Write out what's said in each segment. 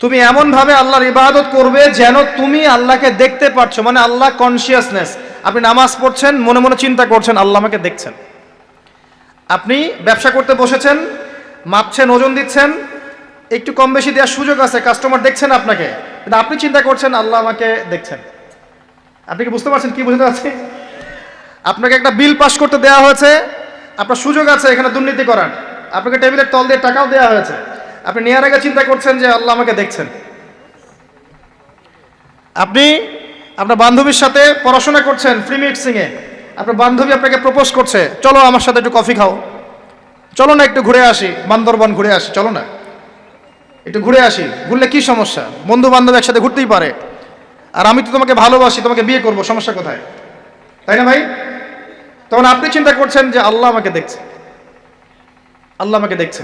তুমি এমনভাবে আল্লাহর ইবাদত করবে যেন তুমি আল্লাহকে দেখতে পাচ্ছ মানে আল্লাহ কনসিয়াসনেস আপনি নামাজ পড়ছেন, মনে মনে চিন্তা করছেন, আল্লাহ আমাকে দেখছেন। আপনি ব্যবসা করতে বসেছেন, মাপছেন, ওজন দিচ্ছেন, একটু কম বেশি দেওয়ার সুযোগ আছে কাস্টমার দেখছেন আপনাকে, কিন্তু আপনি চিন্তা করছেন, আল্লাহ আমাকে দেখছেন। আপনি কি বুঝতে পারছেন, কি বুঝতে পারছি? আপনাকে একটা বিল পাস করতে দেওয়া হয়েছে, আপনার সুযোগ আছে এখানে দুর্নীতি করার। আপনাকে টেবিলের তল দিয়ে টাকাও দেওয়া হয়েছে। আপনি নেওয়ার আগে চিন্তা করছেন যে আল্লাহ আমাকে দেখছেন। আপনি আপনার বান্ধবীর সাথে পড়াশোনা করছেন ফ্রি মিক্সিংয়ে আপনার বান্ধবী আপনাকে প্রপোজ করছে, চলো আমার সাথে একটু কফি খাও। চলো না একটু ঘুরে আসি, বান্দরবন ঘুরে আসি, চলো না। একটু ঘুরে আসি, ঘুরলে কি সমস্যা? বন্ধু বান্ধব একসাথে ঘুরতেই পারে। আর আমি তো তোমাকে ভালোবাসি, তোমাকে বিয়ে করব, সমস্যা কোথায়? তাই না ভাই? তখন আপনি চিন্তা করছেন যে আল্লাহ আমাকে দেখছে। আল্লাহ আমাকে দেখছে।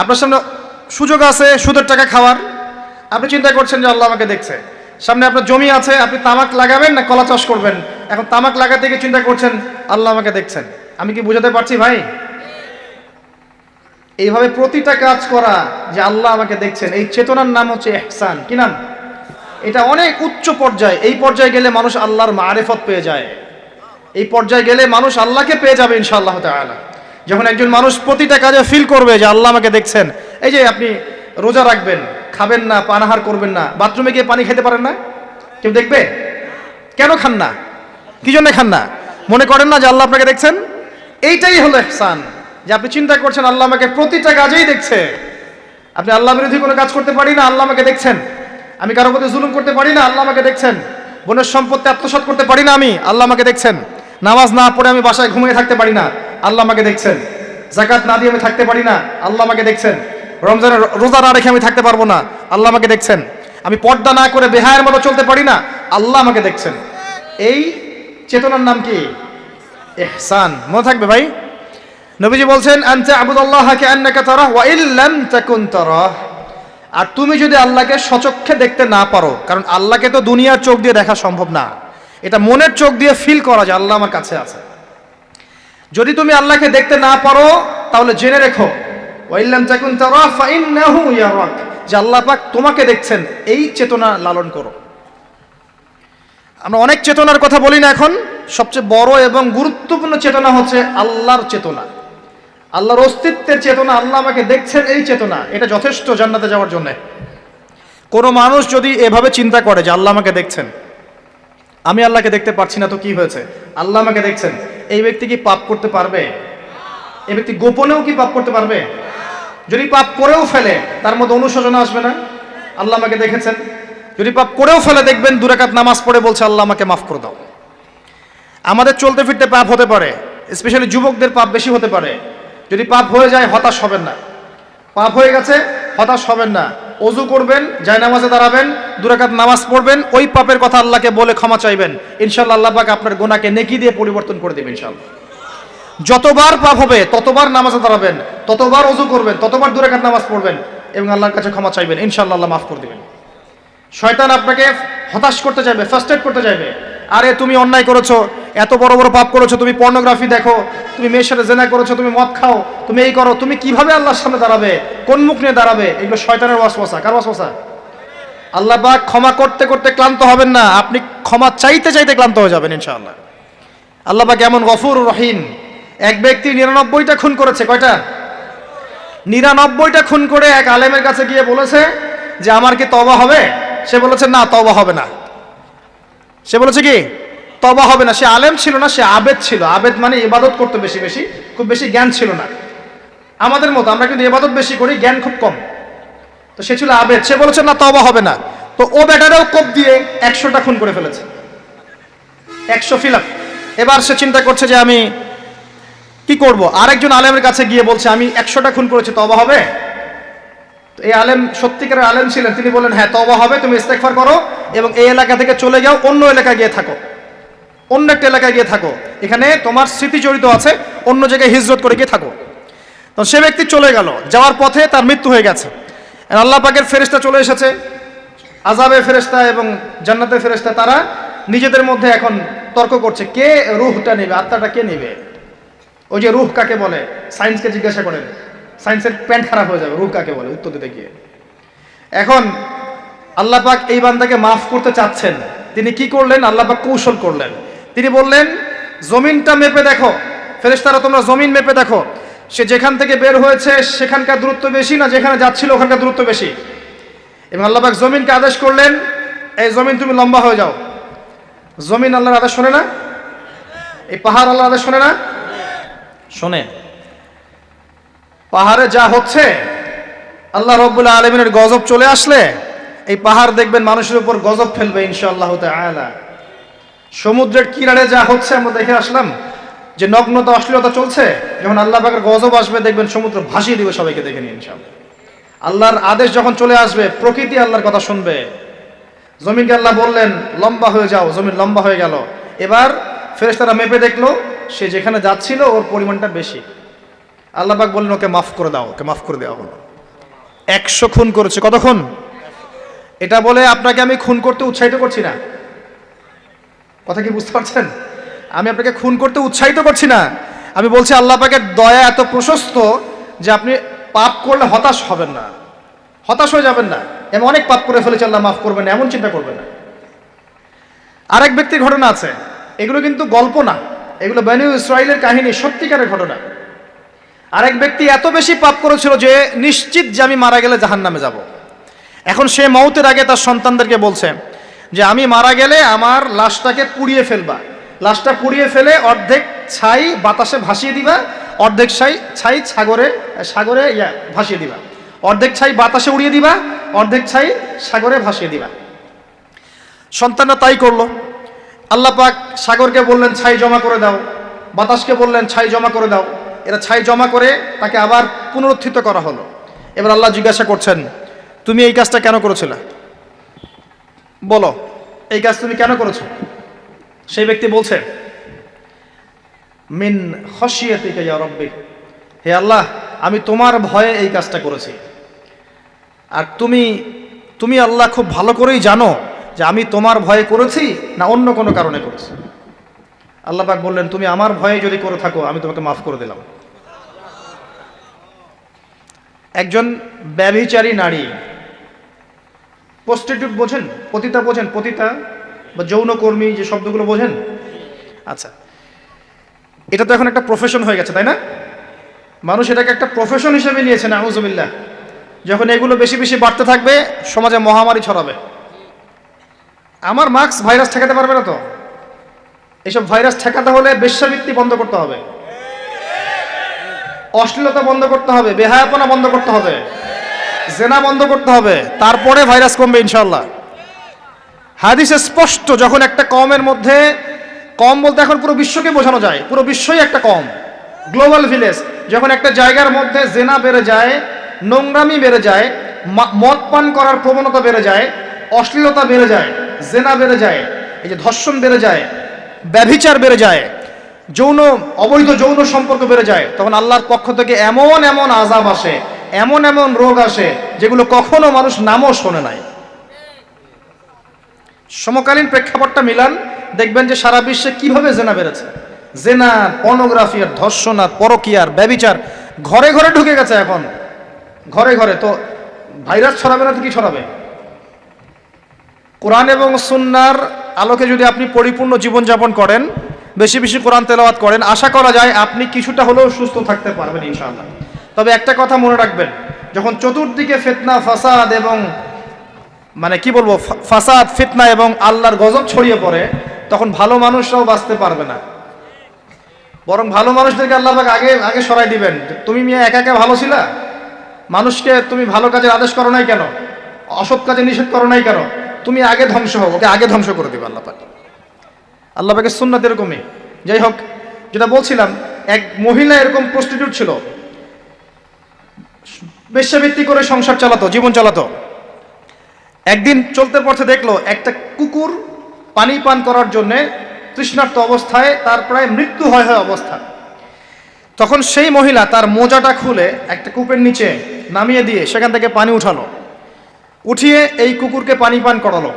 আপনার সামনে সুযোগ আছে সুদের টাকা খাওয়ার। আপনি চিন্তা করছেন যে আল্লাহ আমাকে দেখছে। সামনে আপনার জমি আছে, আপনি তামাক লাগাবেন না কলা চাষ করবেন? এখন তামাক লাগাতে গিয়ে চিন্তা করছেন, আল্লাহ আমাকে দেখছেন। আমি কি বুঝাতে পারছি ভাই? এইভাবে প্রতিটা কাজ করা যে আল্লাহ আমাকে দেখছেন, এই চেতনার নাম হচ্ছে এহসান কি নাম? এটা অনেক উচ্চ পর্যায়ে। এই পর্যায়ে গেলে মানুষ আল্লাহর মারেফত পেয়ে যায়। এই পর্যায়ে গেলে মানুষ আল্লাহকে পেয়ে যাবে ইনশাআল্লাহ তাআলা। যখন একজন মানুষ প্রতিটা কাজে ফিল করবে যে আল্লাহ আমাকে দেখছেন, এই যে আপনি রোজা রাখবেন, খাবেন না পানাহার করবেন না, বাথরুমে গিয়ে পানি খেতে পারেন না? কেউ দেখবে? কেন খান না? কি জন্য খান না? মনে করেন না যে আল্লাহ আপনাকে দেখছেন? এইটাই হলো এহসান যে আপনি চিন্তা করছেন আল্লাহ আমাকে প্রতিটা কাজেই দেখছে। আপনি আল্লাহ বিরোধী কোনো কাজ করতে পারি না, আল্লাহ আমাকে দেখছেন। আমি কারও প্রতি জুলুম করতে পারি না, আল্লাহ আমাকে দেখছেন। বোনের সম্পত্তি আত্মসাৎ করতে পারি না আমি, আল্লাহ আমাকে দেখছেন। নামাজ না পড়ে আমি বাসায় ঘুমিয়ে থাকতে পারি না। আল্লাহ আমাকে দেখছেন। জাকাত না দিয়ে আমি থাকতে পারি না, আল্লাহ আমাকে দেখছেন। রমজানের রোজা না রেখে আমি থাকতে পারব না, আল্লাহ আমাকে দেখছেন। আমি পর্দা না করে বেহায়ের মতো চলতে পারি না, আল্লাহ আমাকে দেখছেন। এই চেতনার নাম কি? এহসান মনে থাকবে ভাই? নবীজি বলছেন, আনতে আবুদাল্লাহকে আন্নাকা তারাহ ওয়া ইল্লাম তাকুন তারাহ। আর তুমি যদি আল্লাহকে সচক্ষে দেখতে না পারো, কারণ আল্লাহকে তো দুনিয়ার চোখ দিয়ে দেখা সম্ভব না। এটা মনের চোখ দিয়ে ফিল করা যায় আল্লাহ আমার কাছে আছে। যদি তুমি আল্লাহকে দেখতে না পারো, তাহলে জেনে রেখো। ওয়াইল্লাম তাকুন তারাহ ফাইন্নাহু ইয়ারাক। যে আল্লাহ পাক তোমাকে দেখছেন, এই চেতনা লালন করো। আমরা অনেক চেতনার কথা বলি না এখন। সবচেয়ে বড় এবং গুরুত্বপূর্ণ চেতনা হচ্ছে আল্লাহর চেতনা। আল্লাহর অস্তিত্বের চেতনা, আল্লাহ আমাকে দেখছেন এই চেতনা। এটা যথেষ্ট জান্নাতে যাওয়ার জন্য। কোনো মানুষ যদি এভাবে চিন্তা করে যে আল্লাহ আমাকে দেখছেন, আমি আল্লাহকে দেখতে পারছি না, তো কি হয়েছে? আল্লাহ আমাকে দেখছেন। এই ব্যক্তি কি পাপ করতে পারবে? এই ব্যক্তি গোপনেও কি পাপ করতে পারবে? যদি পাপ করেও ফেলে, তার মধ্যে অনুশোচনা আসবে না? আল্লাহ আমাকে দেখেছেন। যদি পাপ করেও ফেলে, দেখবেন দুরাকাত নামাজ পড়ে বলছে, আল্লাহ আমাকে মাফ করে দাও। আমাদের চলতে ফিরতে পাপ হতে পারে স্পেশালি যুবকদের পাপ বেশি হতে পারে। যদি পাপ হয়ে যায়, হতাশ হবেন না। পাপ হয়ে গেছে, হতাশ হবেন না। অজু করবেন যায় নামাজে দাঁড়াবেন দুরাকাত নামাজ পড়বেন, ওই পাপের কথা আল্লাহকে বলে ক্ষমা চাইবেন। ইনশাল্লাহ আল্লাহ পাক আপনার গোনাকে নেকি দিয়ে পরিবর্তন করে দেবেন ইনশাল্লাহ যতবার পাপ হবে, ততবার নামাজে দাঁড়াবেন, ততবার অজু করবেন, ততবার দুরাকাত নামাজ পড়বেন এবং আল্লাহর কাছে ক্ষমা চাইবেন। ইনশাল্লাহ আল্লাহ মাফ করে দেবেন। শয়তান আপনাকে হতাশ করতে চাইবে ফার্স্টেড করতে চাইবে। আরে তুমি অন্যায় করেছ, এত বড় বড় পাপ করেছ, তুমি পর্নোগ্রাফি দেখো, তুমি মেয়ের সাথে জেনা করেছ, তুমি মদ খাও, তুমি এই করো, তুমি কীভাবে আল্লাহর সামনে দাঁড়াবে, কোন মুখ নিয়ে দাঁড়াবে, এগুলো শয়তানের ওয়াসওয়াসা। কার ওয়াসওয়াসা? আল্লাহ পাক ক্ষমা করতে করতে ক্লান্ত হবেন না। আপনি ক্ষমা চাইতে চাইতে ক্লান্ত হয়ে যাবেন, ইনশাআল্লাহ। আল্লাহ পাক এমন গফুর রহিম। এক ব্যক্তি নিরানব্বইটা খুন করেছে, কয়টা? নিরানব্বইটা খুন করে এক আলেমের কাছে গিয়ে বলেছে যে, আমার কি তবা হবে? সে বলেছে, না তবা হবে না। সে বলেছে কি? তবা হবে না। সে আলেম ছিল না, সে আবেদ ছিল। আবেদ মানে ইবাদত করতে বেশি বেশি, খুব বেশি জ্ঞান ছিল না। আমাদের মতো আমরা কিন্তু ইবাদত বেশি করি, জ্ঞান খুব কম। তো সে ছিল আবেদ। সে বলেছে, না তবা হবে না। তো ও বেটারাও কোপ দিয়ে একশোটা খুন করে ফেলেছে। একশো ফিল এবার সে চিন্তা করছে যে আমি কি করব? আরেকজন আলেমের কাছে গিয়ে বলছে, আমি একশোটা খুন করেছি তবা হবে? এই আলেম, সত্যিকারের আলেম ছিলেন। তিনি বলেন হ্যাঁ তবা হবে, তুমি ইস্তেকফার করো এবং এই এলাকা থেকে চলে যাও, অন্য এলাকায় গিয়ে থাকো। অন্য একটা এলাকায় গিয়ে থাকো। এখানে তোমার স্মৃতি জড়িত আছে, অন্য জায়গায় হিজরত করে গিয়ে থাকো। তো সে ব্যক্তি চলে গেল। যাওয়ার পথে তার মৃত্যু হয়ে গেছে। আল্লাহ পাকের ফেরেশতা চলে এসেছে। আজাবের ফেরেশতা এবং জান্নাতের ফেরেশতা, তারা নিজেদের মধ্যে এখন তর্ক করছে, কে রুহটা নেবে, আত্মাটা কে নেবে? ওই যে রুহ কাকে বলে? সায়েন্সকে জিজ্ঞাসা করেন। সায়েন্সের প্যান্ট খারাপ হয়ে যাবে, রুহ কাকে বলে? উত্তর দিতে গিয়ে। এখন আল্লাহ পাক এই বান্দাকে মাফ করতে চাচ্ছেন। তিনি কি করলেন? আল্লাহ পাক কৌশল করলেন। তিনি বললেন, জমিনটা মেপে দেখো। ফেরেশতারা, তোমরা জমিন মেপে দেখো। সে যেখান থেকে বের হয়েছে সেখানকার দূরত্ব বেশি না যেখানে যাচ্ছিল ওখানকার দূরত্ব বেশি? এবং আল্লাহ পাক জমিনকে আদেশ করলেন, এই জমিন তুমি লম্বা হয়ে যাও। জমিন আল্লাহর আদেশ শোনে না? এই পাহাড় আল্লাহর আদেশ শোনে না? শোনে। পাহাড়ে যা হচ্ছে, আল্লাহ রব্বুল্লাহ আলমিনের গজব চলে আসলে, এই পাহাড় দেখবেন মানুষের উপর গজব ফেলবে ইনশাআল্লাহ সমুদ্রের কিনারে যা হচ্ছে আমরা দেখে আসলাম যে নগ্নতা অশ্লীলতা চলছে, যখন আল্লাহ পাকের গজব আসবে, দেখবেন সমুদ্র ভাসিয়ে দিবে সবাইকে দেখে ইনশাআল্লাহ। আল্লাহর আদেশ যখন চলে আসবে, প্রকৃতি আল্লাহর কথা শুনবে। জমিনকে আল্লাহ বললেন, লম্বা হয়ে যাও, জমিন লম্বা হয়ে গেল। এবার ফেরেশতারা মেপে দেখল, সে যেখানে যাচ্ছিল, ওর পরিমাণটা বেশি। আল্লাহ পাক বললেন, ওকে মাফ করে দাও, ওকে মাফ করে দেওয়া হলো। একশো খুন করেছে। কতক্ষণ? এটা বলে আপনাকে আমি খুন করতে উৎসাহিত করছি না। কথা কি বুঝতে পারছেন? আমি আপনাকে খুন করতে উৎসাহিত করছি না। আমি বলছি, আল্লাহ পাকের দয়া এত প্রশস্ত যে আপনি পাপ করলে হতাশ হবেন না। হতাশ হয়ে যাবেন না। আমি অনেক পাপ করে ফেলেছি, আল্লাহ মাফ করবেন এমন চিন্তা করবেন না। আরেক ব্যক্তির ঘটনা আছে। এগুলো কিন্তু গল্প না। এগুলো বেনু ইসরায়েলের কাহিনী, সত্যিকারের ঘটনা। আরেক ব্যক্তি এত বেশি পাপ করেছিল যে নিশ্চিত যে আমি মারা গেলে জাহান নামে যাব। এখন সে মৌতের আগে তার সন্তানদেরকে বলছে যে, আমি মারা গেলে আমার লাশটাকে পুড়িয়ে ফেলবা। লাশটা পুড়িয়ে ফেলে, অর্ধেক ছাই বাতাসে ভাসিয়ে দিবা, অর্ধেক ছাই ছাই সাগরে সাগরে ইয়া, ভাসিয়ে দিবা। অর্ধেক ছাই বাতাসে উড়িয়ে দিবা, অর্ধেক ছাই সাগরে ভাসিয়ে দিবা। সন্তানরা তাই করল। আল্লাহ পাক সাগরকে বললেন, ছাই জমা করে দাও। বাতাসকে বললেন, ছাই জমা করে দাও। এরা ছাই জমা করে তাকে আবার পুনরুত্থিত করা হলো। এবার আল্লাহ জিজ্ঞাসা করছেন, তুমি এই কাজটা কেন করেছিলে? বলো, এই কাজ তুমি কেন করেছ? সেই ব্যক্তি বলছে, মিন রব্বি, হে আল্লাহ, আমি তোমার ভয়ে এই কাজটা করেছি। আর তুমি তুমি আল্লাহ খুব ভালো করেই জানো যে আমি তোমার ভয়ে করেছি না অন্য কোনো কারণে করেছি। আল্লাহ পাক বললেন, তুমি আমার ভয়ে যদি করে থাকো, আমি তোমাকে মাফ করে দিলাম। একজন ব্যভিচারী নারী প্রস্টিটিউট বোঝেন, পতিতা বোঝেন, পতিতা বা যৌনকর্মী যে শব্দগুলো বোঝেন? আচ্ছা। এটা তো এখন একটা প্রফেশন হয়ে গেছে, তাই না? মানুষ এটাকে একটা প্রফেশন হিসেবে নিয়েছে না আউজবিল্লাহ যখন এগুলো বেশি বেশি বাড়তে থাকবে, সমাজে মহামারী ছড়াবে। আমার মাস্ক ভাইরাস ঠেকাতে পারবে না তো? এসব ভাইরাস ঠেকাতে হলে বেশ্যাবৃত্তি বন্ধ করতে হবে। অশ্লীলতা বন্ধ করতে হবে, বেহায়াপনা বন্ধ করতে হবে। জেনা বন্ধ করতে হবে। তারপরে ভাইরাস কমবে ইনশাল্লাহ হাদিসে স্পষ্ট যখন একটা কমের মধ্যে, কম বলতে এখন পুরো বিশ্বকে বোঝানো যায়, পুরো বিশ্বই একটা কম। গ্লোবাল ভিলেজ যখন একটা জায়গার মধ্যে জেনা বেড়ে যায়, নোংরামি বেড়ে যায় মদ পান করার প্রবণতা বেড়ে যায়, অশ্লীলতা বেড়ে যায়, জেনা বেড়ে যায়, এই যে ধর্ষণ বেড়ে যায়, ব্যভিচার বেড়ে যায়, যৌন, অবৈধ যৌন সম্পর্ক বেড়ে যায়, তখন আল্লাহর পক্ষ থেকে এমন এমন আজাব আসে, এমন এমন রোগ আসে, যেগুলো কখনো মানুষ নামও শোনে নাই। সমকালীন প্রেক্ষাপটটা মিলান, দেখবেন যে সারা বিশ্বে কীভাবে জেনা বেড়েছে। জেনা, পর্নোগ্রাফি আর ধর্ষণ আর পরকিয়ার ব্যবিচার ঘরে ঘরে ঢুকে গেছে এখন। ঘরে ঘরে, তো ভাইরাস ছড়াবে না তো কি ছড়াবে? কোরআন এবং সুন্নার আলোকে যদি আপনি পরিপূর্ণ জীবনযাপন করেন, বেশি বেশি কোরআন তেলাওয়াত করেন, আশা করা যায় আপনি কিছুটা হলেও সুস্থ থাকতে পারবেন ইনশাআল্লাহ। তবে একটা কথা মনে রাখবেন, যখন চতুর্দিকে ফেতনা, ফাসাদ এবং মানে কি বলব ফাসাদ, ফিতনা এবং আল্লাহর গজব ছড়িয়ে পড়ে, তখন ভালো মানুষরাও বাঁচতে পারবে না। বরং ভালো মানুষদেরকে আল্লাহ আগে আগে সরাই দিবেন। তুমি মিয়া একা একা ভালো ছিলা? মানুষকে তুমি ভালো কাজের আদেশ করো নাই কেন? অসৎ কাজে নিষেধ করো নাই কেন? তুমি আগে ধ্বংস হও, ওকে আগে ধ্বংস করে দিবে আল্লাহ পাক। আল্লাহ পাকের সুন্নাত এরকমই। যাই হোক, যেটা বলছিলাম, এক মহিলা এরকম প্রস্টিটিউট ছিল। বেশ্যাবৃত্তি করে সংসার চালাতো, জীবন চালাতো। একদিন চলতে পথে দেখল একটা কুকুর পানি পান করার জন্যে তৃষ্ণার্ত অবস্থায় তার প্রায় মৃত্যু হয় হয় অবস্থা। তখন সেই মহিলা তার মোজাটা খুলে একটা কূপের নিচে নামিয়ে দিয়ে সেখান থেকে পানি উঠালো। উঠিয়ে এই কুকুরকে পানি পান করালো।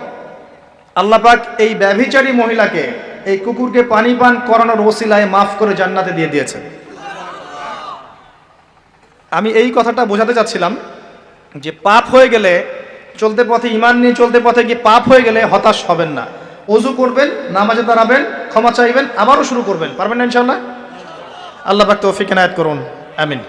আল্লাহ পাক এই ব্যভিচারী মহিলাকে এই কুকুরকে পানি পান করানোর ওসিলায় মাফ করে জান্নাতে দিয়ে দিয়েছে। আমি এই কথাটা বোঝাতে চাচ্ছিলাম যে পাপ হয়ে গেলে চলতে পথে ইমান নিয়ে চলতে পথে গিয়ে পাপ হয়ে গেলে হতাশ হবেন না। অজু করবেন, নামাজে দাঁড়াবেন, ক্ষমা চাইবেন, আবারও শুরু করবেন। পারবেন না ইনশাল্লাহ আল্লাহ পাক তৌফিক এনায়ত করুন। আমিন।